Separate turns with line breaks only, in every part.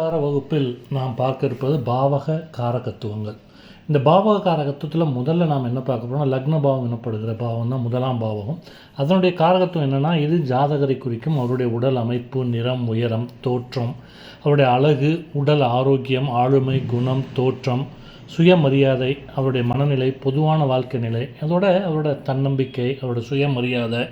வார வகுப்பில் நாம் பார்க்க இருப்பது பாவக காரகத்துவங்கள். இந்த பாவக காரகத்துவத்தில் முதல்ல நாம் என்ன பார்க்க போகிறோம் லக்ன பாவம் எனப்படுகிற பாவம் தான் முதலாம் பாவகம் அதனுடைய காரகத்துவம் என்னென்னா இது ஜாதகரை குறிக்கும் அவருடைய உடல் அமைப்பு நிறம் உயரம் தோற்றம் அவருடைய அழகு உடல் ஆரோக்கியம் ஆளுமை குணம் தோற்றம் சுயமரியாதை அவருடைய மனநிலை பொதுவான வாழ்க்கை நிலை அதோட அவரோட தன்னம்பிக்கை அவருடைய சுயமரியாதை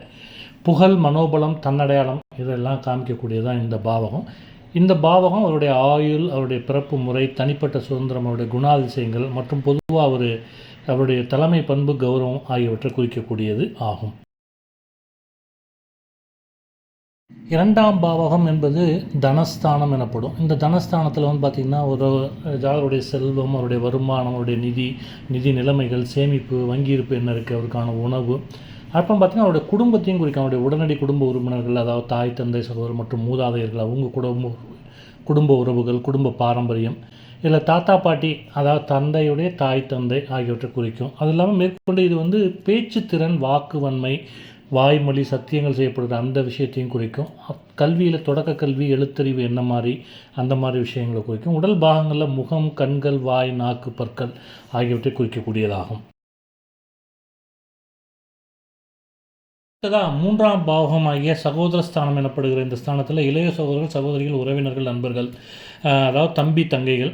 புகழ் மனோபலம் தன்னடையாளம் இதெல்லாம் காமிக்கக்கூடியதான் இந்த பாவகம். இந்த பாவகம் அவருடைய ஆயுள் அவருடைய பிறப்பு முறை தனிப்பட்ட சுதந்திரம் அவருடைய குணாதிசயங்கள் மற்றும் பொதுவாக அவர் அவருடைய தலைமை பண்பு கௌரவம் ஆகியவற்றை குறிக்கக்கூடியது ஆகும். இரண்டாம் பாவகம் என்பது தனஸ்தானம் எனப்படும். இந்த தனஸ்தானத்தில் வந்து பார்த்திங்கன்னா ஒரு ஜாதருடைய செல்வம் அவருடைய வருமானம் அவருடைய நிதி நிதி நிலைமைகள் சேமிப்பு வங்கி இருப்பு என்ன இருக்குது அவருக்கான உணவு அப்புறம் பார்த்திங்கன்னா அவருடைய குடும்பத்தையும் குறிக்கும். அவருடைய உடனடி குடும்ப உறுப்பினர்கள் அதாவது தாய் தந்தை சகோதரர் மற்றும் மூதாதையர்கள் அவங்க குடும்ப குடும்ப உறவுகள் குடும்ப பாரம்பரியம் இதில் தாத்தா பாட்டி அதாவது தந்தையுடைய தாய் தந்தை ஆகியவற்றை குறிக்கும். அது இல்லாமல் மேற்கொண்டு இது வந்து பேச்சுத்திறன் வாக்குவன்மை வாய்மொழி சத்தியங்கள் செய்யப்படுகிற அந்த விஷயத்தையும் குறிக்கும். கல்வியில் தொடக்க கல்வி எழுத்தறிவு என்ன மாதிரி அந்த மாதிரி விஷயங்களை குறிக்கும். உடல் பாகங்களில் முகம் கண்கள் வாய் நாக்கு பற்கள் ஆகியவற்றை குறிக்கக்கூடியதாகும். அடுத்ததாக மூன்றாம் பாவகமாகிய சகோதரஸ்தானம் எனப்படுகிற இந்த ஸ்தானத்தில் இளைய சகோதரர்கள் சகோதரிகள் உறவினர்கள் நண்பர்கள் அதாவது தம்பி தங்கைகள்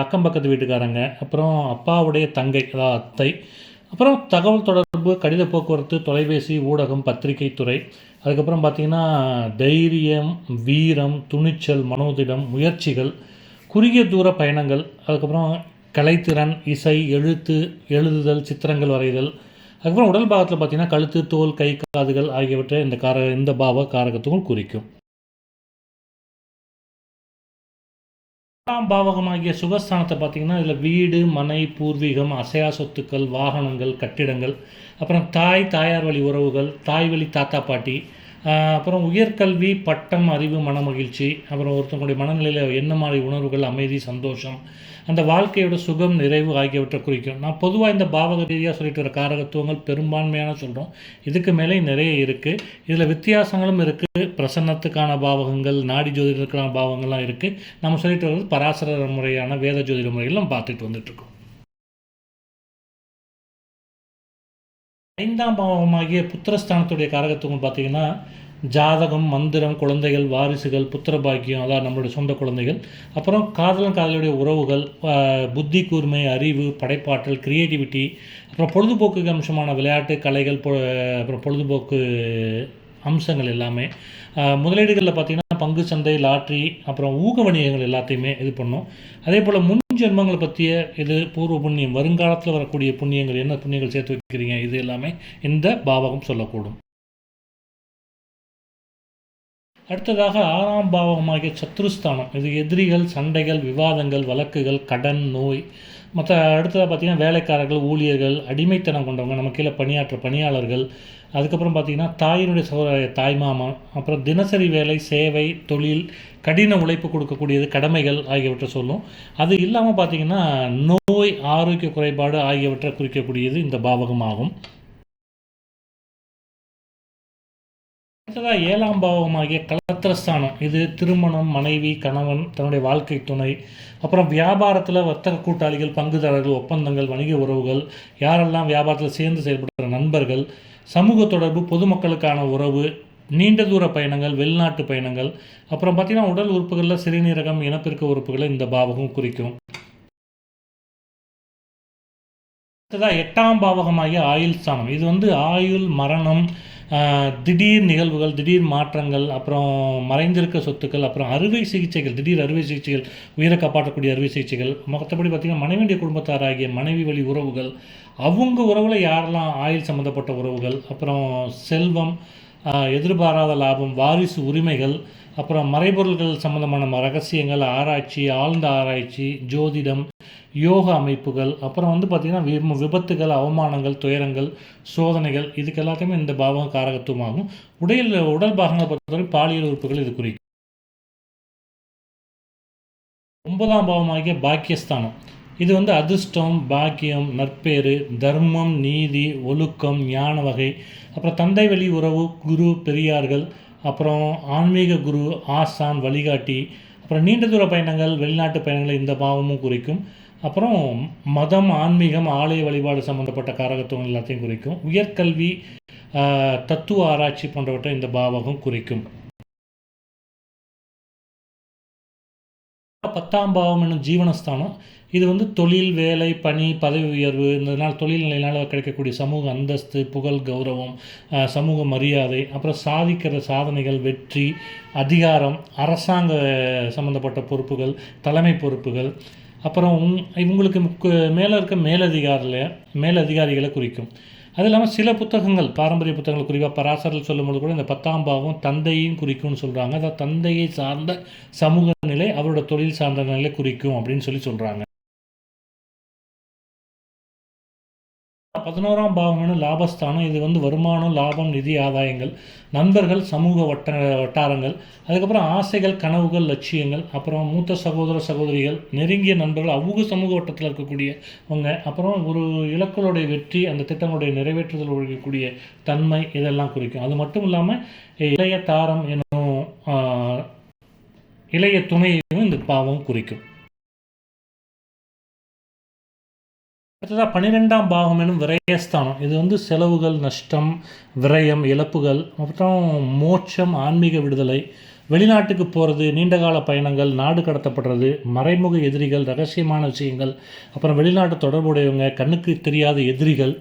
அக்கம் பக்கத்து வீட்டுக்காரங்க அப்புறம் அப்பாவுடைய தங்கை அதாவது அத்தை அப்புறம் தகவல் தொடர்பு கடித போக்குவரத்து தொலைபேசி ஊடகம் பத்திரிகை துறை அதுக்கப்புறம் பார்த்திங்கன்னா தைரியம் வீரம் துணிச்சல் மனோதிடம் முயற்சிகள் குறுகிய தூர பயணங்கள் அதுக்கப்புறம் கலைத்திறன் இசை எழுத்து எழுதுதல் சித்திரங்கள் வரைதல் அதுக்கப்புறம் உடல் பாகத்தில் பார்த்திங்கன்னா கழுத்து தோல் கை காதுகள் ஆகியவற்றை இந்த கார இந்த பாவ காரகத்துக்கும் குறிக்கும். ஆறாம் பாவகமாகிய சுகஸ்தானத்தை பார்த்திங்கன்னா இதில் வீடு மனை பூர்வீகம் அசையா சொத்துக்கள் வாகனங்கள் கட்டிடங்கள் அப்புறம் தாய் தாயார் வழி உறவுகள் தாய் வழி தாத்தா பாட்டி அப்புறம் உயர்கல்வி பட்டம் அறிவு மன மகிழ்ச்சி அப்புறம் ஒருத்தங்களுடைய மனநிலையில் என்ன மாதிரி உணர்வுகள் அமைதி சந்தோஷம் அந்த வாழ்க்கையோட சுகம் நிறைவு ஆகியவற்றை குறிக்கும். நான் பொதுவாக இந்த பாவக ரீதியாக சொல்லிட்டு வர காரகத்துவங்கள் பெரும்பான்மையான சொல்கிறோம் இதுக்கு மேலே நிறைய இருக்குது இதில் வித்தியாசங்களும் இருக்குது பிரசன்னத்துக்கான பாவகங்கள் நாடி ஜோதிடத்துக்கான பாவங்கள்லாம் இருக்குது நம்ம சொல்லிட்டு வர்றது பராசர முறையான வேத ஜோதிட முறைகளும் பார்த்துட்டு வந்துட்டுருக்கோம். ஐந்தாம் பாவமாகிய புத்திரஸ்தானத்துடைய காரகத்துவம் பார்த்தீங்கன்னா ஜாதகம் மந்திரம் குழந்தைகள் வாரிசுகள் புத்திரபாக்கியம் அதாவது நம்மளுடைய சொந்த குழந்தைகள். அப்புறம் காதலன் காதலுடைய உறவுகள் புத்தி கூர்மை அறிவு படைப்பாற்றல் க்ரியேட்டிவிட்டி அப்புறம் பொழுதுபோக்கு அம்சமான விளையாட்டு கலைகள் அப்புறம் பொழுதுபோக்கு அம்சங்கள் எல்லாமே. முதலீடுகளில் பார்த்திங்கன்னா பங்கு சந்தை லாட்ரி அப்புறம் ஊக வணிகங்கள் எல்லாத்தையுமே இது பண்ணும். அதே போல் முன் ஜென்மங்களை பற்றிய இது பூர்வ புண்ணியம் வருங்காலத்தில் வரக்கூடிய புண்ணியங்கள் என்ன புண்ணியங்கள் சேர்த்து வைக்கிறீங்க இது எல்லாமே இந்த பாவகம் சொல்லக்கூடும். அடுத்ததாக ஆறாம் பாவகமாகிய சத்ருஸ்தானம். இது எதிரிகள் சண்டைகள் விவாதங்கள் வழக்குகள் கடன் நோய். மற்ற அடுத்ததாக பார்த்திங்கன்னா வேலைக்காரர்கள் ஊழியர்கள் அடிமைத்தனம் கொண்டவங்க நம்ம கீழே பணியாற்ற பணியாளர்கள். அதுக்கப்புறம் பார்த்திங்கன்னா தாயினுடைய சகோதர தாய்மாமா அப்புறம் தினசரி வேலை சேவை தொழில் கடின உழைப்பு கொடுக்கக்கூடியது கடமைகள் ஆகியவற்றை சொல்லும். அது இல்லாமல் பார்த்திங்கன்னா நோய் ஆரோக்கிய குறைபாடு ஆகியவற்றை குறிக்கக்கூடியது இந்த பாவகமாகும். அடுத்ததாக ஏழாம் பாவமாகிய கலத்திரஸ்தானம் இது திருமணம் மனைவி கணவன் தன்னுடைய வாழ்க்கை துணை. அப்புறம் வியாபாரத்தில் வர்த்தக கூட்டாளிகள் பங்குதாரர்கள் ஒப்பந்தங்கள் வணிக உறவுகள் யாரெல்லாம் வியாபாரத்தில் சேர்ந்து செயல்படுற நண்பர்கள் சமூக தொடர்பு பொதுமக்களுக்கான உறவு நீண்ட தூர பயணங்கள் வெளிநாட்டு பயணங்கள் அப்புறம் பார்த்திங்கன்னா உடல் உறுப்புகளில் சிறுநீரகம் இனப்பெருக்க உறுப்புகளை இந்த பாவகம் குறிக்கும். அடுத்ததாக எட்டாம் பாவகமாகிய ஆயுள் ஸ்தானம். இது வந்து ஆயுள் மரணம் திடீர் நிகழ்வுகள் திடீர் மாற்றங்கள் அப்புறம் மறைந்திருக்க சொத்துக்கள் அப்புறம் அறுவை சிகிச்சைகள் திடீர் அறுவை சிகிச்சைகள் உயிரை காப்பாற்றக்கூடிய அறுவை சிகிச்சைகள் மற்றபடி பார்த்திங்கன்னா மனைவியுடைய குடும்பத்தாராகிய மனைவி வழி உறவுகள் அவங்க உறவில் யாரெல்லாம் ஆயுள் சம்மந்தப்பட்ட உறவுகள் அப்புறம் செல்வம் எதிர்பாராத லாபம் வாரிசு உரிமைகள் அப்புறம் மறைபொருள்கள் சம்மந்தமான ரகசியங்கள் ஆராய்ச்சி ஆழ்ந்த ஆராய்ச்சி ஜோதிடம் யோக அமைப்புகள் அப்புறம் வந்து பார்த்திங்கன்னா விபத்துகள் அவமானங்கள் துயரங்கள் சோதனைகள் இதுக்கு எல்லாத்தையுமே இந்த பாவம் காரகத்துவமாகும். உடல் உடல் பாகங்களை பொறுத்தவரை பாலியல் உறுப்புகள் இது குறிக்கும். ஒன்பதாம் பாவமாகிய பாக்கியஸ்தானம். இது வந்து அதிர்ஷ்டம் பாக்கியம் நற்பேறு தர்மம் நீதி ஒழுக்கம் ஞான வகை அப்புறம் தந்தை வழி உறவு குரு பெரியார்கள் அப்புறம் ஆன்மீக குரு ஆசான் வழிகாட்டி அப்புறம் நீண்ட தூர பயணங்கள் வெளிநாட்டு பயணங்களை இந்த பாவமும் குறிக்கும். அப்புறம் மதம் ஆன்மீகம் ஆலய வழிபாடு சம்மந்தப்பட்ட காரகத்துவம் எல்லாத்தையும் குறிக்கும். உயர்கல்வி தத்துவ ஆராய்ச்சி போன்றவற்றை இந்த பாவகம் குறிக்கும். பத்தாம் பாவம் என்னும் ஜீவனஸ்தானம். இது வந்து தொழில் வேலை பணி பதவி உயர்வு இந்த நாள் தொழில் நிலையினால் கிடைக்கக்கூடிய சமூக அந்தஸ்து புகழ் கௌரவம் சமூக மரியாதை அப்புறம் சாதிக்கிற சாதனைகள் வெற்றி அதிகாரம் அரசாங்க சம்மந்தப்பட்ட பொறுப்புகள் தலைமை பொறுப்புகள் அப்புறம் உங்- இவங்களுக்கு முக்கு- மேலே இருக்க மேலதிகாரில் மேலதிகாரிகளை குறிக்கும். அது இல்லாமல் சில புத்தகங்கள் பாரம்பரிய புத்தகங்கள் குறிப்பாக பராசரில் சொல்லும்போது கூட இந்த பத்தாம் பாவம் தந்தையும் குறிக்கும்னு சொல்கிறாங்க அதாவது தந்தையை சார்ந்த சமூக நிலை அவரோட தொழில் சார்ந்த நிலை குறிக்கும் அப்படின்னு சொல்லி சொல்கிறாங்க பதினோராம் பாவம்னு லாபஸ்தானம். இது வந்து வருமானம் லாபம் நிதி ஆதாயங்கள் நண்பர்கள் சமூக வட்ட வட்டாரங்கள் அதுக்கப்புறம் ஆசைகள் கனவுகள் லட்சியங்கள் அப்புறம் மூத்த சகோதர சகோதரிகள் நெருங்கிய நண்பர்கள் அவங்க சமூக வட்டத்தில் இருக்கக்கூடியவங்க அப்புறம் ஒரு இலக்குகளுடைய வெற்றி அந்த திட்டங்களுடைய நிறைவேற்றுதல் இருக்கக்கூடிய தன்மை இதெல்லாம் குறிக்கும். அது மட்டும் இல்லாமல் இளைய தாரம் என்னும் இளைய துணையையும் இந்த பாவம் குறிக்கும். அடுத்ததாக பன்னிரெண்டாம் பாகம் எனும் விரயஸ்தானம். இது வந்து செலவுகள் நஷ்டம் விரயம் இழப்புகள் மற்றும் மோட்சம் ஆன்மீக விடுதலை வெளிநாட்டுக்கு போகிறது நீண்டகால பயணங்கள் நாடு கடத்தப்படுறது மறைமுக எதிரிகள் ரகசியமான விஷயங்கள் அப்புறம் வெளிநாட்டு தொடர்புடையவங்க கண்ணுக்கு தெரியாத எதிரிகள்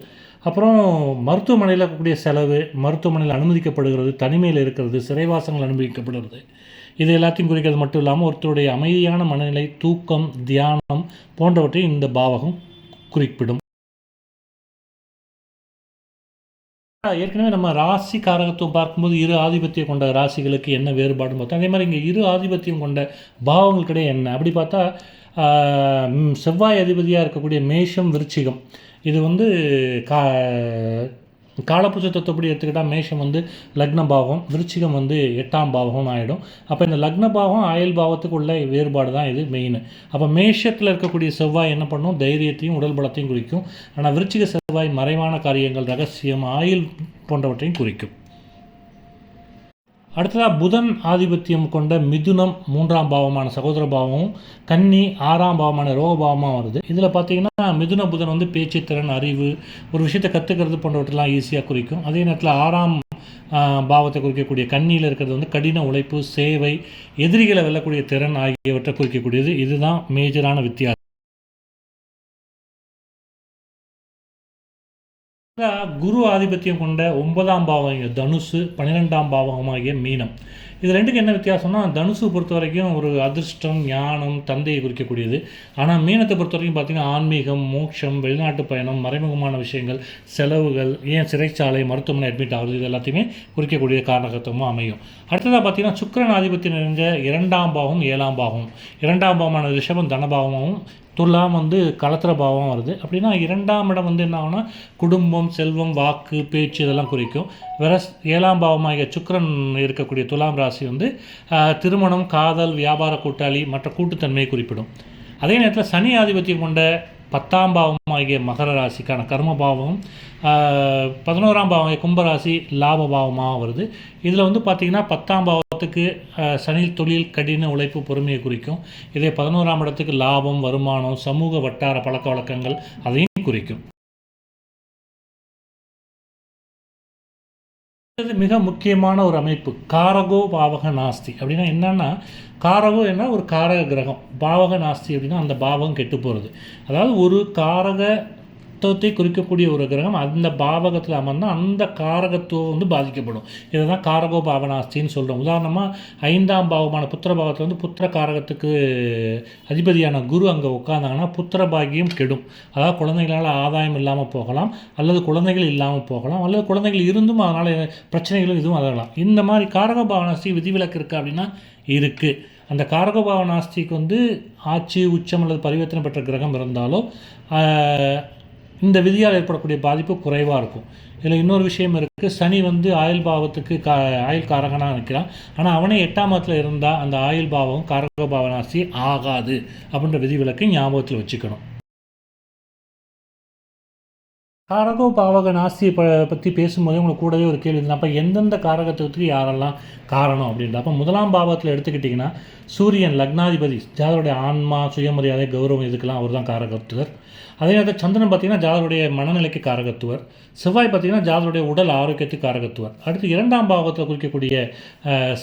அப்புறம் மருத்துவமனையில் இருக்கக்கூடிய செலவு மருத்துவமனையில் அனுமதிக்கப்படுகிறது தனிமையில் இருக்கிறது சிறைவாசங்கள் அனுமதிக்கப்படுகிறது. இது எல்லாத்தையும் குறிக்கிறது மட்டும் இல்லாமல் ஒருத்தருடைய அமைதியான மனநிலை தூக்கம் தியானம் போன்றவற்றை இந்த பாவகம் குறிப்பிடும். ஏற்கனவே நம்ம ராசி காரகத்துவம் பார்க்கும்போது இரு ஆதிபத்தியம் கொண்ட ராசிகளுக்கு என்ன வேறுபாடுன்னு பார்த்தோம் அதே மாதிரி இங்கே இரு ஆதிபத்தியம் கொண்ட பாவங்களுக்கிடையே என்ன? அப்படி பார்த்தா செவ்வாய் அதிபதியாக இருக்கக்கூடிய மேஷம் விருச்சிகம். இது வந்து கா காலப்புஜ தத்துவப்படி எடுத்துக்கிட்டால் மேஷம் வந்து லக்ன பாவம் விருச்சிகம் வந்து எட்டாம் பாவம் ஆகிடும் அப்போ இந்த லக்ன பாவம் ஆயுள் பாவத்துக்கு உள்ள வேறுபாடு தான் இது மெயின் அப்போ மேஷத்தில் இருக்கக்கூடிய செவ்வாய் என்ன பண்ணும்? தைரியத்தையும் உடல் பலத்தையும் குறிக்கும். ஆனால் விருச்சிக செவ்வாய் மறைவான காரியங்கள் ரகசியம் ஆயுள் போன்றவற்றையும் குறிக்கும். அடுத்ததாக புதன் ஆதிபத்தியம் கொண்ட மிதுனம் மூன்றாம் பாவமான சகோதர பாவமும் கன்னி ஆறாம் பாவமான ரோக பாவமாக வருது. இதில் பார்த்தீங்கன்னா மிதுன புதன் வந்து பேச்சுத்திறன் அறிவு ஒரு விஷயத்தை கற்றுக்கிறது போன்றவற்றெல்லாம் ஈஸியாக குறிக்கும். அதே நேரத்தில் ஆறாம் பாவத்தை குறிக்கக்கூடிய கண்ணியில் இருக்கிறது வந்து கடின உழைப்பு சேவை எதிரிகளை வெல்லக்கூடிய திறன் ஆகியவற்றை குறிக்கக்கூடியது. இதுதான் மேஜரான வித்தியாசம். குரு ஆதிபத்தியம் கொண்ட ஒன்பதாம் பாவம் தனுசு பன்னிரெண்டாம் பாவமாகிய மீனம். இது ரெண்டுக்கு என்ன வித்தியாசம்னா தனுசு பொறுத்த வரைக்கும் ஒரு அதிர்ஷ்டம் ஞானம் தந்தையை குறிக்கக்கூடியது. ஆனால் மீனத்தை பொறுத்த வரைக்கும் பார்த்தீங்கன்னா ஆன்மீகம் மோட்சம் வெளிநாட்டு பயணம் மறைமுகமான விஷயங்கள் செலவுகள் ஏன் சிறைச்சாலை மருத்துவமனை அட்மிட் ஆகுது இது எல்லாத்தையுமே குறிக்கக்கூடிய காரணகத்துவமும் அமையும். அடுத்ததாக பார்த்தீங்கன்னா சுக்கிரன் ஆதிபத்தியம் நிறைஞ்ச இரண்டாம் பாவம் ஏழாம் பாவம். இரண்டாம் பாவமான ரிஷபம் தனபாவமாகவும் துலாம் வந்து கலத்திர பாவம் வருது. அப்படின்னா இரண்டாம் இடம் வந்து என்ன ஆகுனா குடும்பம் செல்வம் வாக்கு பேச்சு இதெல்லாம் குறிக்கும். வேற ஏழாம் பாவமாக சுக்கரன் இருக்கக்கூடிய துலாம் ராசி வந்து திருமணம் காதல் வியாபார கூட்டாளி மற்ற கூட்டுத்தன்மையை குறிப்பிடும். அதே நேரத்தில் சனி ஆதிபத்தியம் கொண்ட பத்தாம் பாவமாகிய மகர ராசிக்கான கர்ம பாவம் பதினோராம் பாவம் கும்பராசி லாப பாவமாக வருது. இதில் வந்து பார்த்திங்கன்னா பத்தாம் பாவத்துக்கு சனி தொழில் கடின உழைப்பு பொறுமையை குறிக்கும். இதே பதினோராம் இடத்துக்கு லாபம் வருமானம் சமூக வட்டார பழக்க வழக்கங்கள் அதையும் குறிக்கும். இது மிக முக்கியமான ஒரு அமைப்பு. காரகோ பாவக நாஸ்தி. அப்படின்னா என்னென்னா காரகோ என்ன? ஒரு காரக கிரகம். பாவக நாஸ்தி அப்படின்னா அந்த பாவகம் கெட்டு போகிறது அதாவது ஒரு காரக மொத்தத்தை குறிக்கக்கூடிய ஒரு கிரகம் அந்த பாவகத்தில் அமர்ந்தால் அந்த காரகத்துவம் வந்து பாதிக்கப்படும். இதை தான் காரகோ பாவனாஸ்தின்னு சொல்கிறோம் உதாரணமாக ஐந்தாம் பாவமான புத்திர பாவத்தில் வந்து புத்திர காரகத்துக்கு அதிபதியான குரு அங்கே உட்காந்தாங்கன்னா புத்திர பாகியம் கெடும். அதாவது குழந்தைகளால் ஆதாயம் இல்லாமல் போகலாம் அல்லது குழந்தைகள் இல்லாமல் போகலாம் அல்லது குழந்தைகள் இருந்தும் அதனால் பிரச்சனைகளும் இதுவும் அதெல்லாம் இந்த மாதிரி காரகபாவனாஸ்தி விதிவிலக்கு இருக்கா அப்படின்னா இருக்குது அந்த காரகபாவனாஸ்திக்கு வந்து ஆட்சி உச்சம் அல்லது பரிவர்த்தனை பெற்ற கிரகம் இருந்தாலோ இந்த விதியால் ஏற்படக்கூடிய பாதிப்பு குறைவாக இருக்கும். இதில் இன்னொரு விஷயம் இருக்குது சனி வந்து ஆயுள் பாவத்துக்கு கா ஆயுள் காரகனாக நிற்கிறான் ஆனால் அவனே எட்டாம் மாதத்தில் இருந்தால் அந்த ஆயுள் பாவம் காரக பாவனாசி ஆகாது அப்படின்ற விதிவிலக்கை ஞாபகத்தில் வச்சுக்கணும். காரகோ பாவக நாஸ்தியை ப பற்றி பேசும்போதே உங்களுக்கு கூடவே ஒரு கேள்வி இருந்தால் அப்போ எந்தெந்த காரகத்துவத்துக்கு யாரெல்லாம் காரணம் அப்படின்ற அப்போ முதலாம் பாவத்தில் எடுத்துக்கிட்டிங்கன்னா சூரியன் லக்னாதிபதி ஜாதருடைய ஆன்மா சுயமரியாதை கௌரவம் இதுக்கெல்லாம் அவர் தான் காரகத்துவர். அதே நேரத்தில் சந்திரன் பார்த்திங்கன்னா ஜாதருடைய மனநிலைக்கு காரகத்துவர். செவ்வாய் பார்த்திங்கன்னா ஜாதருடைய உடல் ஆரோக்கியத்துக்கு காரகத்துவர். அடுத்து இரண்டாம் பாவத்தில் குறிக்கக்கூடிய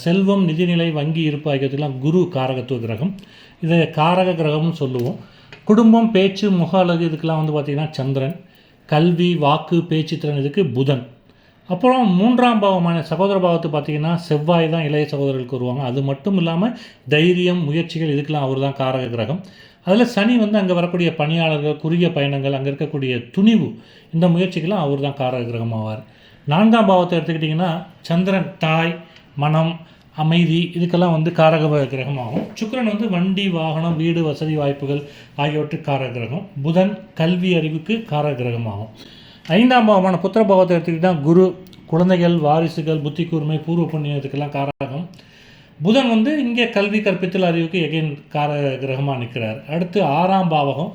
செல்வம் நிதிநிலை வங்கி இருப்பு ஆகியத்துக்கெல்லாம் குரு காரகத்துவ கிரகம். இதை காரக கிரகம்னு சொல்லுவோம். குடும்பம் பேச்சு முக அழகு இதுக்கெல்லாம் வந்து பார்த்திங்கன்னா சந்திரன். கல்வி வாக்கு பேச்சு திறன் இதுக்கு புதன். அப்புறம் மூன்றாம் பாவமான சகோதர பாவத்தை பார்த்திங்கன்னா செவ்வாய் தான் இளைய சகோதரர்களுக்கு வருவாங்க. அது மட்டும் இல்லாமல் தைரியம் முயற்சிகள் இதுக்கெல்லாம் அவர் தான் காரக கிரகம். அதில் சனி வந்து அங்கே வரக்கூடிய பணியாளர்கள் குறுகிய பயணங்கள் அங்கே இருக்கக்கூடிய துணிவு இந்த முயற்சிக்கெல்லாம் அவர் தான் கார கிரகம் ஆவார் நான்காம் பாவத்தை எடுத்துக்கிட்டிங்கன்னா சந்திரன் தாய் மனம் அமைதி இதுக்கெல்லாம் வந்து காரக கிரகமாகும் சுக்கரன் வந்து வண்டி வாகனம் வீடு வசதி வாய்ப்புகள் ஆகியவற்றுக்கு காரக கிரகம் புதன் கல்வி அறிவுக்கு காரக கிரகமாகும் ஐந்தாம் பாவமான புத்திர பாவத்தை எடுத்துக்கிட்டால் குரு குழந்தைகள் வாரிசுகள் புத்தி கூர்மை பூர்வ புண்ணியத்துக்கெல்லாம் காரகம். புதன் வந்து இங்கே கல்வி கற்பித்தல் அறிவுக்கு எகைன் கார கிரகமாக நிற்கிறார். அடுத்து ஆறாம் பாவகம்.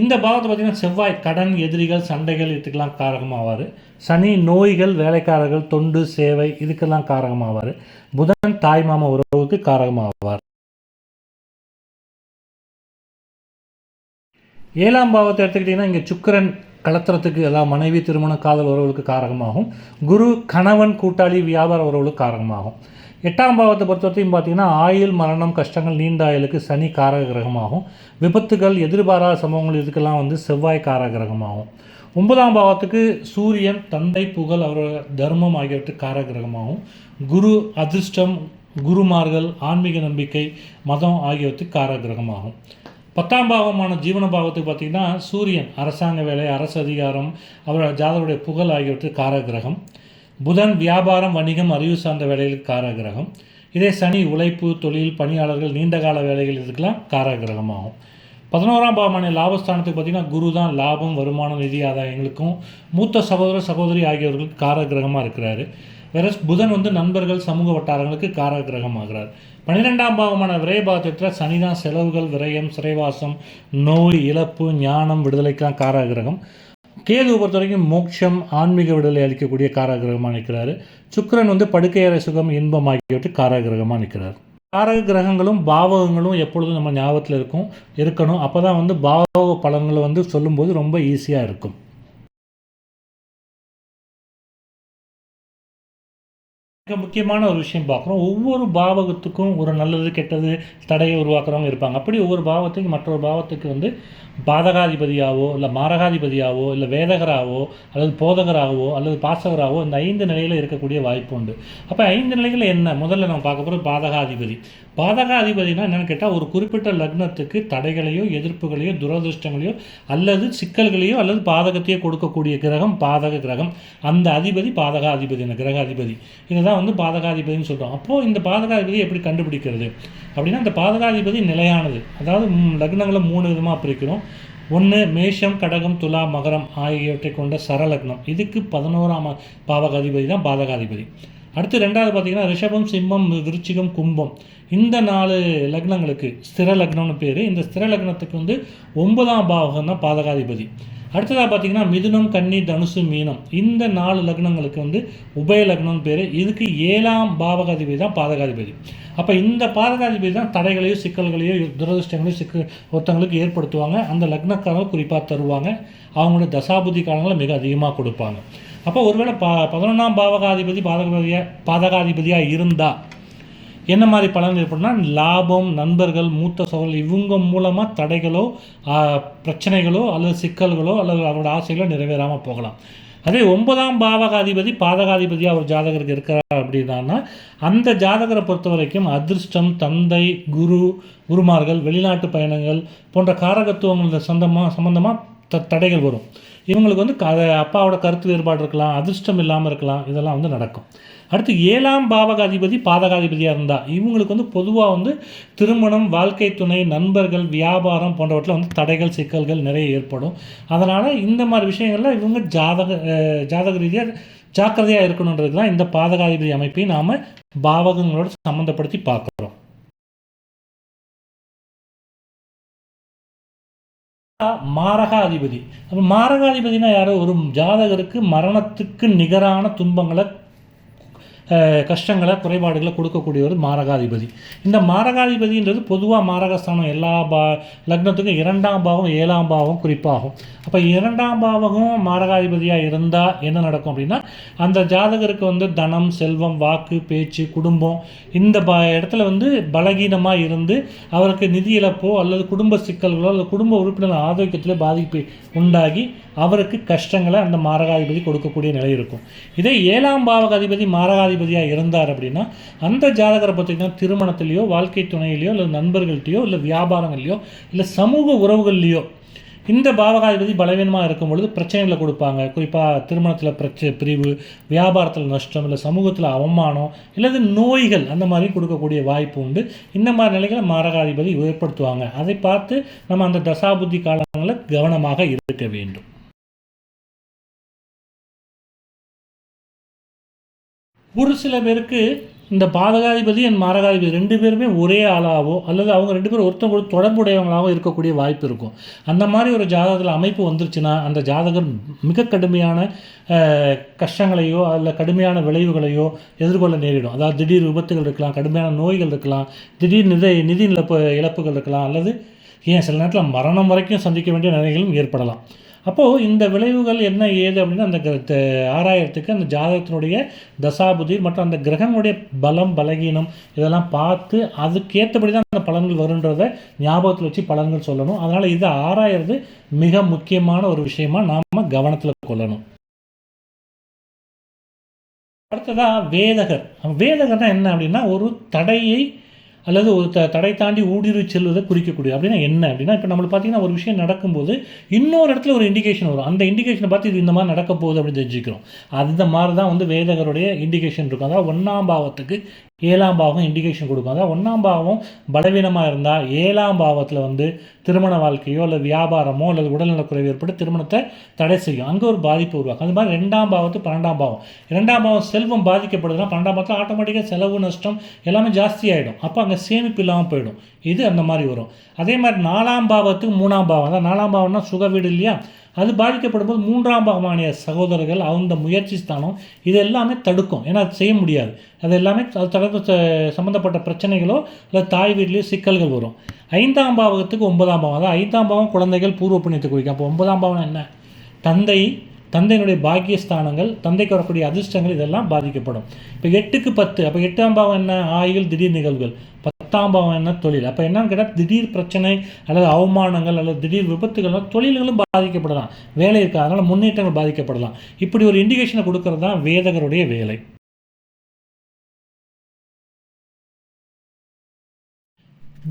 இந்த பாவத்தை பார்த்திங்கன்னா செவ்வாய் கடன் எதிரிகள் சண்டைகள் இதுக்கெல்லாம் காரகமாவார். சனி நோய்கள் வேலைக்காரர்கள் தொண்டு சேவை இதுக்கெல்லாம் காரகமாவார். புதன் தாய்மாம உறவுக்கு காரகமாவார். ஏழாம் பாவத்தை எடுத்துக்கிட்டிங்கன்னா இங்கே சுக்கரன் கலத்திரத்துக்கு எல்லாம் மனைவி திருமண காதல் உறவுகளுக்கு காரகமாகும். குரு கணவன் கூட்டாளி வியாபார உறவுகளுக்கு காரகமாகும். எட்டாம் பாவத்தை பொறுத்தவரைக்கும் பார்த்தீங்கன்னா ஆயுள் மரணம் கஷ்டங்கள் நீண்ட ஆயுளுக்கு சனி காரக கிரகமாகும் விபத்துகள் எதிர்பாராத சம்பவங்கள் இதுக்கெல்லாம் வந்து செவ்வாய் காரக கிரகமாகும் ஒன்பதாம் பாவத்துக்கு சூரியன் தந்தை புகழ் அவரோட தர்மம் ஆகியவற்றுக்கு காரக கிரகமாகும் குரு அதிர்ஷ்டம் குருமார்கள் ஆன்மீக நம்பிக்கை மதம் ஆகியவற்றுக்கு காரக கிரகமாகும் பத்தாம் பாவமான ஜீவன பாவத்துக்கு பார்த்திங்கன்னா சூரியன் அரசாங்க வேலை அரசு அதிகாரம் அவரோட ஜாதகருடைய புகழ் ஆகியவற்றுக்கு காரக கிரகம் புதன் வியாபாரம் வணிகம் அறிவு சார்ந்த வேலைகளுக்கு காராகிரகம். இதே சனி உழைப்பு தொழில் பணியாளர்கள் நீண்ட கால வேலைகள் இதுக்கெல்லாம் காரகிரகமாகும். பதினோராம் பாவமான லாபஸ்தானத்துக்கு பார்த்திங்கன்னா குரு தான் லாபம் வருமானம் நிதி ஆதாயங்களுக்கும் மூத்த சகோதர சகோதரி ஆகியவர்களுக்கு காரகிரகமாக இருக்கிறாரு. வேற புதன் வந்து நண்பர்கள் சமூக வட்டாரங்களுக்கு காரகிரகம் ஆகிறார் பன்னிரெண்டாம் பாவமான விரைபாத்திரத்தில் சனி தான் செலவுகள் விரயம் சிறைவாசம் நோய் இழப்பு ஞானம் விடுதலைக்கெல்லாம் காரகிரகம். கேது பொறுத்த வரைக்கும் மோட்சம் ஆன்மீக விடுதலை அளிக்கக்கூடிய காரகிரகமாக நிற்கிறாரு சுக்கரன் வந்து படுக்கையறை சுகம் இன்பம் ஆகியவற்றை காரகிரகமாக நிற்கிறார் காரக கிரகங்களும் பாவகங்களும் எப்பொழுதும் நம்ம ஞாபகத்தில் இருக்கும் இருக்கணும். அப்போ தான் வந்து பாவக பலன்களை வந்து சொல்லும்போது ரொம்ப ஈஸியாக இருக்கும். மிக முக்கியமான ஒரு விஷயம் பார்க்குறோம். ஒவ்வொரு பாவகத்துக்கும் ஒரு நல்லது கெட்டது தடையை உருவாக்குறவங்க இருப்பாங்க. அப்படி ஒவ்வொரு பாவத்துக்கு மற்றொரு பாவத்துக்கு வந்து பாதகாதிபதியாவோ இல்லை மாரகாதிபதியாவோ இல்லை வேதகராகவோ அல்லது போதகராகவோ அல்லது பாசகராகவோ இந்த ஐந்து நிலையில் இருக்கக்கூடிய வாய்ப்பு உண்டு. அப்போ ஐந்து நிலைகள் என்ன? முதல்ல நம்ம பார்க்க போகிறது பாதகாதிபதி. பாதகாதிபதினா என்னென்னு கேட்டால் ஒரு குறிப்பிட்ட லக்னத்துக்கு தடைகளையோ எதிர்ப்புகளையோ துரதிருஷ்டங்களையோ அல்லது சிக்கல்களையோ அல்லது பாதகத்தையோ கொடுக்கக்கூடிய கிரகம் பாதக கிரகம். அந்த அதிபதி பாதகாதிபதி அந்த கிரகாதிபதி. இதை தான் வந்து பாதகாதிபதினு சொல்கிறோம் அப்போது இந்த பாதகாதிபதியை எப்படி கண்டுபிடிக்கிறது? அப்படின்னா இந்த பாதகாதிபதி நிலையானது. அதாவது லக்னங்களை மூணு விதமாக பிரிக்கிறோம். ஒன்று மேஷம் கடகம் துலா மகரம் ஆகியவற்றை கொண்ட சரலக்னம். இதுக்கு பதினோராம் பாவகாதிபதி தான் பாதகாதிபதி. அடுத்து ரெண்டாவது பார்த்திங்கன்னா ரிஷபம் சிம்மம் விருச்சிகம் கும்பம். இந்த நாலு லக்னங்களுக்கு ஸ்திர லக்னம்னு பேர். இந்த ஸ்திர லக்னத்துக்கு வந்து ஒன்பதாம் பாவகம் தான் பாதகாதிபதி. அடுத்ததாக பார்த்தீங்கன்னா மிதுனம் கன்னி தனுசு மீனம். இந்த நாலு லக்னங்களுக்கு வந்து உபய லக்னம் பேர். இதுக்கு ஏழாம் பாவகாதிபதி தான் பாதகாதிபதி. அப்போ இந்த பாதகாதிபதி தான் தடைகளையோ சிக்கல்களையோ துரதிருஷ்டங்களையோ சிக்க ஒருத்தங்களுக்கு ஏற்படுத்துவாங்க. அந்த லக்னக்காரங்க குறிப்பாக தருவாங்க. அவங்களோட தசாபுதி காலங்களை மிக அதிகமாக கொடுப்பாங்க. அப்போ ஒருவேளை ப பதினொன்றாம் பாவகாதிபதி பாதகாதிபதியாக பாதகாதிபதியாக இருந்தால் என்ன மாதிரி பலன் ஏற்படும்னா லாபம் நண்பர்கள் மூத்த சோழர்கள் இவங்க மூலமாக தடைகளோ பிரச்சனைகளோ அல்லது சிக்கல்களோ அல்லது அவரோட ஆசைகளோ நிறைவேறாமல் போகலாம். அதே ஒன்பதாம் பாவகாதிபதி பாதகாதிபதியாக ஒரு ஜாதகருக்கு இருக்கிறார் அப்படின்னா அந்த ஜாதகரை பொறுத்த வரைக்கும் அதிர்ஷ்டம் தந்தை குரு குருமார்கள் வெளிநாட்டு பயணங்கள் போன்ற காரகத்துவங்கள சொந்தமாக சம்மந்தமாக த தடைகள் வரும். இவங்களுக்கு வந்து க அப்பாவோட கருத்து வேறுபாடு இருக்கலாம் அதிர்ஷ்டம் இல்லாமல் இருக்கலாம் இதெல்லாம் வந்து நடக்கும். அடுத்து ஏழாம் பாவகாதிபதி பாதகாதிபதியாக இருந்தால் இவங்களுக்கு வந்து பொதுவாக வந்து திருமணம் வாழ்க்கை துணை நண்பர்கள் வியாபாரம் போன்றவற்றில் வந்து தடைகள் சிக்கல்கள் நிறைய ஏற்படும். அதனால் இந்த மாதிரி விஷயங்களில் இவங்க ஜாதக ஜாதக ரீதியாக ஜாக்கிரதையாக இருக்கணுன்றது தான் இந்த பாதகாதிபதி அமைப்பை நாம் பாவகங்களோடு சம்மந்தப்படுத்தி பார்க்குறோம். மாரகாதிபதி. அப்போ மாரகாதிபதினா யாரோ? ஒரு ஜாதகருக்கு மரணத்துக்கு நிகரான துன்பங்களை கஷ்டங்களை குறைபாடுகளை கொடுக்கக்கூடிய ஒரு மாரகாதிபதி. இந்த மாரகாதிபதின்றது பொதுவாக மாரகஸ்தானம் எல்லா பா லக்னத்துக்கும் இரண்டாம் பாவம் ஏழாம் பாவம் குறிப்பாகும். அப்போ இரண்டாம் பாவகம் மாரகாதிபதியாக இருந்தால் என்ன நடக்கும் அப்படின்னா அந்த ஜாதகருக்கு வந்து தனம் செல்வம் வாக்கு பேச்சு குடும்பம் இந்த ப இடத்துல வந்து பலகீனமாக இருந்து அவருக்கு நிதி இழப்போ அல்லது குடும்ப சிக்கல்களோ அல்லது குடும்ப உறுப்பினர் ஆரோக்கியத்தில் பாதிப்பு உண்டாகி அவருக்கு கஷ்டங்களை அந்த மாரகாதிபதி கொடுக்கக்கூடிய நிலை இருக்கும். இதே ஏழாம் பாவக அதிபதி மாரகாதிபதியாக இருந்தார் அப்படின்னா அந்த ஜாதகரை பார்த்திங்கன்னா திருமணத்திலையோ வாழ்க்கை துணையிலையோ இல்லை நண்பர்கள்ட்டையோ இல்லை வியாபாரங்கள்லையோ இல்லை சமூக உறவுகள்லையோ இந்த பாவகாதிபதி பலவீனமாக இருக்கும் பொழுது பிரச்சனைகளை கொடுப்பாங்க. குறிப்பாக திருமணத்தில் பிரச்ச பிரிவு வியாபாரத்தில் நஷ்டம் இல்லை சமூகத்தில் அவமானம் இல்லது நோய்கள் அந்த மாதிரி கொடுக்கக்கூடிய வாய்ப்பு உண்டு. இந்த மாதிரி நிலைகளை மாரகாதிபதி ஏற்படுத்துவாங்க. அதை பார்த்து நம்ம அந்த தசாபுத்தி காலங்களில் கவனமாக இருக்க வேண்டும். ஒரு சில பேருக்கு இந்த பாதகாதிபதி என் மாரகாதிபதி ரெண்டு பேருமே ஒரே ஆளாகவோ அல்லது அவங்க ரெண்டு பேரும் ஒருத்தவங்க ஒரு தொடர்புடையவங்களாகவும் இருக்கக்கூடிய வாய்ப்பு இருக்கும். அந்த மாதிரி ஒரு ஜாதகத்தில் அமைப்பு வந்துருச்சுன்னா அந்த ஜாதகர் மிக கடுமையான கஷ்டங்களையோ அல்ல கடுமையான விளைவுகளையோ எதிர்கொள்ள நேரிடும். அதாவது திடீர் விபத்துகள் இருக்கலாம் கடுமையான நோய்கள் இருக்கலாம் திடீர் நிதி நிதி இழப்பு இழப்புகள் இருக்கலாம் அல்லது ஏன் சில நேரத்தில் மரணம் வரைக்கும் சந்திக்க வேண்டிய நிலைகளும் ஏற்படலாம். அப்போது இந்த விளைவுகள் என்ன ஏது அப்படின்னா அந்த கிர- ஆராயறதுக்கு அந்த ஜாதகத்தினுடைய தசாபுதி மற்றும் அந்த கிரகங்களுடைய பலம் பலகீனம் இதெல்லாம் பார்த்து அதுக்கேற்றபடி தான் அந்த பலன்கள் வருன்றதை ஞாபகத்தில் வச்சு பலன்கள் சொல்லணும். அதனால் இதை ஆராயறது மிக முக்கியமான ஒரு விஷயமா நாம் கவனத்தில் கொள்ளணும். அடுத்ததாக வேதகர். வேதகர்னா என்ன அப்படின்னா ஒரு தடையை அல்லது ஒரு த தடை தாண்டி ஊடுருவி செல்வதை குறிக்கக்கூடிய. அப்படின்னா என்ன? அப்படின்னா இப்போ நம்மளுக்கு பார்த்தீங்கன்னா ஒரு விஷயம் நடக்கும்போது இன்னொரு இடத்துல ஒரு இண்டிகேஷன் வரும். அந்த இண்டிகேஷனை பார்த்து இது இந்த மாதிரி நடக்க போகுது அப்படின்னு தெரிஞ்சுக்கிறோம். அந்த மாதிரி தான் வந்து வேதகருடைய இண்டிகேஷன் இருக்கும். அதாவது ஒன்றாம் பாவத்துக்கு ஏழாம் பாவம் இண்டிகேஷன் கொடுக்கும் அதாவது ஒன்றாம் பாவம் பலவீனமாக இருந்தால் ஏழாம் பாவத்தில் வந்து திருமண வாழ்க்கையோ அல்லது வியாபாரமோ அல்லது உடல்நலக்குறைவு ஏற்பட்டு திருமணத்தை தடை செய்யும். அங்கே ஒரு பாதிப்பு உருவாக்கும் அது மாதிரி ரெண்டாம் பாவத்து பன்னெண்டாம் பாவம். இரண்டாம் பாவம் செல்வம் பாதிக்கப்படுதுன்னா பன்னெண்டாம் பாவத்தில் ஆட்டோமேட்டிக்காக செலவு நஷ்டம் எல்லாமே ஜாஸ்தி ஆகிடும் அப்போ அங்கே சேமிப்பு இல்லாமல் போயிடும். இது அந்த மாதிரி வரும். அதே மாதிரி நாலாம் பாவத்துக்கு மூணாம் பாவம். அதான் நாலாம் பாவம்னா சுக வீடு இல்லையா? அது பாதிக்கப்படும் போது மூன்றாம் பாகமானிய சகோதரர்கள் அந்த முயற்சி ஸ்தானம் இது எல்லாமே தடுக்கும். ஏன்னா அது செய்ய முடியாது. அது எல்லாமே அது தடுப்பு சம்மந்தப்பட்ட பிரச்சனைகளோ இல்லை தாய் வீட்லேயோ சிக்கல்கள் வரும். ஐந்தாம் பாவகத்துக்கு ஒன்பதாம் பாவம். அதாவது ஐந்தாம் பாவம் குழந்தைகள் பூர்வ புண்ணியத்தை குறிக்கும் அப்போ ஒன்பதாம் பாவம் என்ன? தந்தை தந்தையினுடைய பாக்கியஸ்தானங்கள் தந்தைக்கு வரக்கூடிய அதிர்ஷ்டங்கள் இதெல்லாம் பாதிக்கப்படும். இப்போ எட்டுக்கு பத்து அப்போ எட்டாம் பாவம் என்ன? ஆயுள் திடீர் நிகழ்வுகள். பத்தாம் பாவம் என்ன? தொழில். அப்போ என்னன்னு கேட்டால் திடீர் பிரச்சனை அல்லது அவமானங்கள் அல்லது திடீர் விபத்துகள்லாம் தொழில்களும் பாதிக்கப்படலாம். வேலை இருக்காது அதனால் முன்னேற்றங்கள் பாதிக்கப்படலாம். இப்படி ஒரு இண்டிகேஷனை கொடுக்கறது தான் வேதகருடைய வேலை.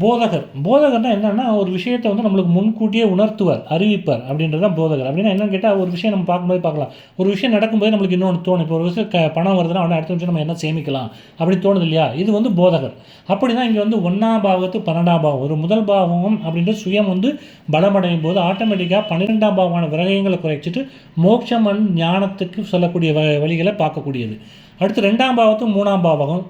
போதகர். போதகர்னா என்னன்னா ஒரு விஷயத்தை வந்து நம்மளுக்கு முன்கூட்டியே உணர்த்துவார் அறிவிப்பார் அப்படின்றது தான் போதகர். அப்படின்னா என்னன்னு கேட்டால் ஒரு விஷயம் நம்ம பார்க்கும்போது பார்க்கலாம். ஒரு விஷயம் நடக்கும்போது நம்மளுக்கு இன்னொன்று தோணும். இப்போ ஒரு விஷயம் க பணம் வருதுன்னா உடனே அடுத்த நிமிஷம் நம்ம என்ன சேமிக்கலாம்? அப்படி தோணுது இல்லையா இது வந்து போதகர். அப்படி தான் இங்கே வந்து ஒன்றாம் பாவத்து பன்னெண்டாம் பாவம். ஒரு முதல் பாவம் அப்படின்ற சுயம் வந்து பலமடையும் போது ஆட்டோமேட்டிக்காக பன்னிரெண்டாம் பாவமான விரகங்களை குறைச்சிட்டு மோட்சம் ஞானத்துக்கு சொல்லக்கூடிய வ வழிகளை பார்க்கக்கூடியது. அடுத்து ரெண்டாம் பாவத்தும் மூணாம் பாவகம்.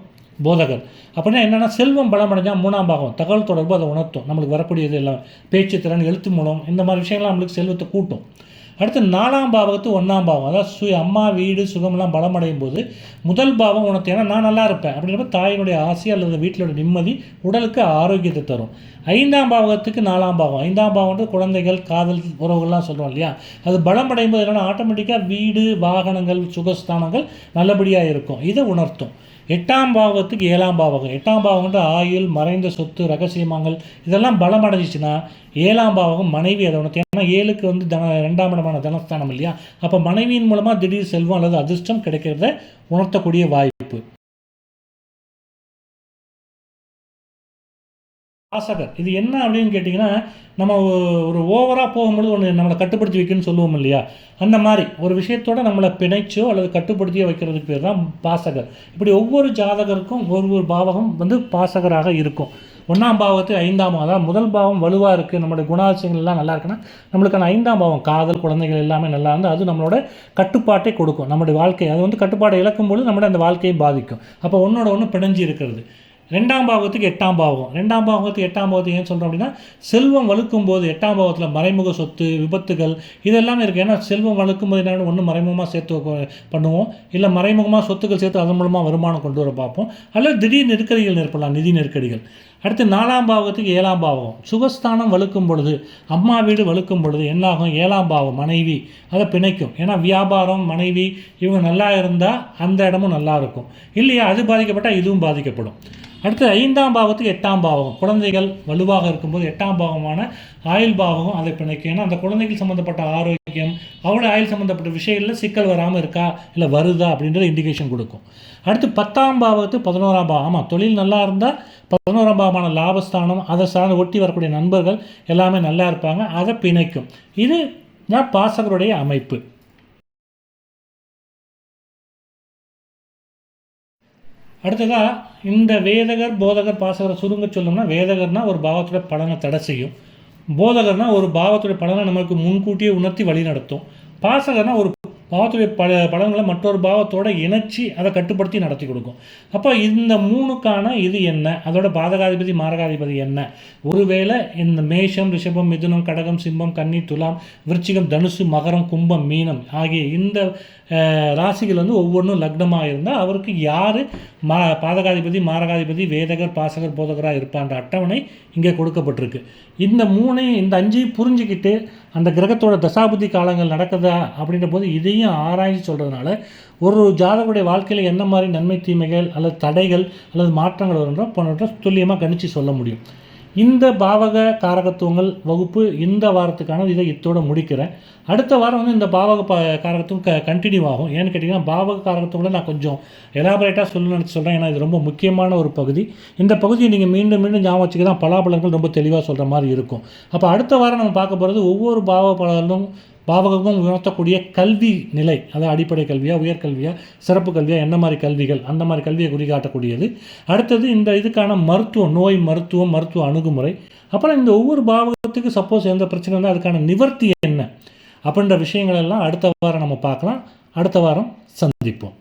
போதகர். அப்படின்னா என்னென்னா செல்வம் பலமடைஞ்சால் மூணாம் பாகம். தகவல் தொடர்பு அதை உணர்த்தும். நம்மளுக்கு வரக்கூடியது எல்லாம் பேச்சு திறன் எழுத்து மூலம் இந்த மாதிரி விஷயங்கள்லாம் நம்மளுக்கு செல்வத்தை கூட்டும். அடுத்து நாலாம் பாவத்து ஒன்றாம் பாவம். அதாவது சு அம்மா வீடு சுகம்லாம் பலமடையும் போது முதல் பாவம் உனக்கு ஏன்னா நான் நல்லா இருப்பேன் அப்படின்றப்ப தாயினுடைய ஆசை அல்லது வீட்டிலோட நிம்மதி உடலுக்கு ஆரோக்கியத்தை தரும். ஐந்தாம் பாவகத்துக்கு நாலாம் பாவம். ஐந்தாம் பாவம்ன்றது குழந்தைகள் காதல் உறவுகள்லாம் சொல்கிறோம் இல்லையா? அது பலமடையும் போது என்னென்னா ஆட்டோமேட்டிக்காக வீடு வாகனங்கள் சுகஸ்தானங்கள் நல்லபடியாக இருக்கும். இதை உணர்த்தும். எட்டாம் பாவத்துக்கு ஏழாம் பாவகம். எட்டாம் பாவம்ன்ற ஆயுள் மறைந்த சொத்து ரகசியமாங்கள் இதெல்லாம் பலம் அடைஞ்சிச்சுன்னா ஏழாம் பாவகம் மனைவி அதை உணர்த்து. ஏன்னா ஏழுக்கு வந்து தன ரெண்டாம் இடமான தனஸ்தானம் இல்லையா? அப்போ மனைவியின் மூலமாக திடீர் செல்வம் அல்லது அதிர்ஷ்டம் கிடைக்கிறத உணர்த்தக்கூடிய வாய்ப்பு. வாசகர் இது என்ன அப்படின்னு கேட்டிங்கன்னா நம்ம ஒரு ஓவராக போகும்பொழுது ஒன்று நம்மளை கட்டுப்படுத்தி வைக்கணும்னு சொல்லுவோம் இல்லையா? அந்த மாதிரி ஒரு விஷயத்தோட நம்மளை பிணைச்சோ அல்லது கட்டுப்படுத்தியோ வைக்கிறதுக்கு பேர் தான் பாசகர். இப்படி ஒவ்வொரு ஜாதகருக்கும் ஒரு ஒரு பாவகம் வந்து பாசகராக இருக்கும். ஒன்றாம் பாவத்து ஐந்தாம் பாவம் அதாவது முதல் பாவம் வலுவாக இருக்குது நம்மளுடைய குணாதிசயங்கள் எல்லாம் நல்லா இருக்குன்னா நம்மளுக்கான ஐந்தாம் பாவம் காதல் குழந்தைகள் எல்லாமே நல்லா இருந்து அது நம்மளோட கட்டுப்பாட்டை கொடுக்கும். நம்மளுடைய வாழ்க்கை அது வந்து கட்டுப்பாட்டை இழக்கும்போது நம்மளோட அந்த வாழ்க்கையை பாதிக்கும். அப்போ ஒன்றோட ஒன்று பிணைஞ்சு இருக்கிறது. ரெண்டாம் பாவத்துக்கு எட்டாம் பாவம். ரெண்டாம் பாவத்துக்கு எட்டாம் பாவத்துக்கு ஏன் சொல்கிறோம் அப்படின்னா செல்வம் வலுக்கும் போது எட்டாம் பாவத்தில் மறைமுக சொத்து விபத்துகள் இதெல்லாம் இருக்குது ஏன்னா செல்வம் வலுக்கும் போது என்ன ஒன்று மறைமுகமாக சேர்த்து பண்ணுவோம். இல்லை மறைமுகமாக சொத்துக்கள் சேர்த்து அதன் மூலமாக வருமானம் கொண்டு வர பார்ப்போம். அல்லது திடீர் நெருக்கடிகள் ஏற்படலாம் நிதி நெருக்கடிகள். அடுத்து நாலாம் பாவத்துக்கு ஏழாம் பாவம். சுகஸ்தானம் வலுக்கும் பொழுது அம்மா வீடு வலுக்கும் பொழுது என்னாகும் ஏழாம் பாவம் மனைவி. அதை பிணைக்கும். ஏன்னா வியாபாரம் மனைவி இவங்க நல்லா இருந்தால் அந்த இடமும் நல்லா இருக்கும். இல்லையா? அது பாதிக்கப்பட்டால் இதுவும் பாதிக்கப்படும். அடுத்து ஐந்தாம் பாவத்துக்கு எட்டாம் பாவகம். குழந்தைகள் வலுவாக இருக்கும்போது எட்டாம் பாவமான ஆயுள் பாவகம் அதை பிணைக்கும். ஏன்னா அந்த குழந்தைகள் சம்மந்தப்பட்ட ஆரோக்கியம் அவங்களோட ஆயுள் சம்மந்தப்பட்ட விஷயங்களில் சிக்கல் வராமல் இருக்கா இல்லை வருதா அப்படின்றத இண்டிகேஷன் கொடுக்கும். அடுத்து பத்தாம் பாவத்து பதினோராம் பாவம் ஆமாம் தொழில் நல்லா இருந்தால் பதினோராம் பாவமான லாபஸ்தானம் அதை சார்ந்து ஒட்டி வரக்கூடிய நண்பர்கள் எல்லாமே நல்லா இருப்பாங்க அதை பிணைக்கும். இது தான் பாசகருடைய அமைப்பு. அடுத்ததாக இந்த வேதகர் போதகர் பாசகரை சுருங்க சொல்லணும்னா வேதகர்னா ஒரு பாவத்துடைய பலனை தடை செய்யும். போதகர்னா ஒரு பாவத்துடைய பலனை நமக்கு முன்கூட்டியே உணர்த்தி வழி நடத்தும். பாசகர்னா ஒரு பாவத்துடைய பல பலன்களை மற்றொரு பாவத்தோடு இணைச்சி அதை கட்டுப்படுத்தி நடத்தி கொடுக்கும். அப்போ இந்த மூணுக்கான இது என்ன? அதோட பாதகாதிபதி மாரகாதிபதி என்ன? ஒருவேளை இந்த மேஷம் ரிஷபம் மிதுனம் கடகம் சிம்பம் கன்னி துலாம் விருச்சிகம் தனுசு மகரம் கும்பம் மீனம் ஆகிய இந்த ராசிகள் வந்து ஒவ்வொன்றும் லக்னமாக இருந்தால் அவருக்கு யார் மா பாதகாதிபதி மாரகாதிபதி வேதகர் பாசகர் போதகராக இருப்பான்ற அட்டவணை இங்கே கொடுக்கப்பட்டிருக்கு. இந்த மூணையும் இந்த அஞ்சையும் புரிஞ்சுக்கிட்டு அந்த கிரகத்தோட தசாபுத்தி காலங்கள் நடக்குதா அப்படின்ற போது இதையும் ஆராய்ச்சி சொல்கிறதுனால ஒரு ஜாதகருடைய வாழ்க்கையில் என்ன மாதிரி நன்மை தீமைகள் அல்லது தடைகள் அல்லது மாற்றங்கள் வருன்றோ போன்றவற்றை துல்லியமாக கணிச்சு சொல்ல முடியும். இந்த பாவக காரகத்துவங்கள் வகுப்பு இந்த வாரத்துக்கான இதை இத்தோட முடிக்கிறேன். அடுத்த வாரம் வந்து இந்த பாவக ப காரகத்துவம் க கண்டினியூ ஆகும். ஏன்னு கேட்டிங்கன்னா பாவக காரகத்துவங்களை நான் கொஞ்சம் எலாபரேட்டாக சொல்லணும்னு சொல்கிறேன் ஏன்னா இது ரொம்ப முக்கியமான ஒரு பகுதி. இந்த பகுதியை நீங்கள் மீண்டும் மீண்டும் ஞாபகம் வச்சுக்க தான் பலாபலங்கள் ரொம்ப தெளிவாக சொல்கிற மாதிரி இருக்கும். அப்போ அடுத்த வாரம் நம்ம பார்க்க போகிறது ஒவ்வொரு பாவ பலனும் பாவகமும் உணர்த்தக்கூடிய கல்வி நிலை அதாவது அடிப்படை கல்வியா உயர்கல்வியா சிறப்பு கல்வியா என்ன மாதிரி கல்விகள் அந்த மாதிரி கல்வியை குறிகாட்டக்கூடியது. அடுத்தது இந்த இதுக்கான மருத்துவம் நோய் மருத்துவம் மருத்துவ அணுகுமுறை. அப்புறம் இந்த ஒவ்வொரு பாவகத்துக்கு சப்போஸ் எந்த பிரச்சனை இருந்தால் அதுக்கான நிவர்த்தி என்ன? அப்படின்ற விஷயங்கள் எல்லாம் அடுத்த வாரம் நம்ம பார்க்கலாம். அடுத்த வாரம் சந்திப்போம்.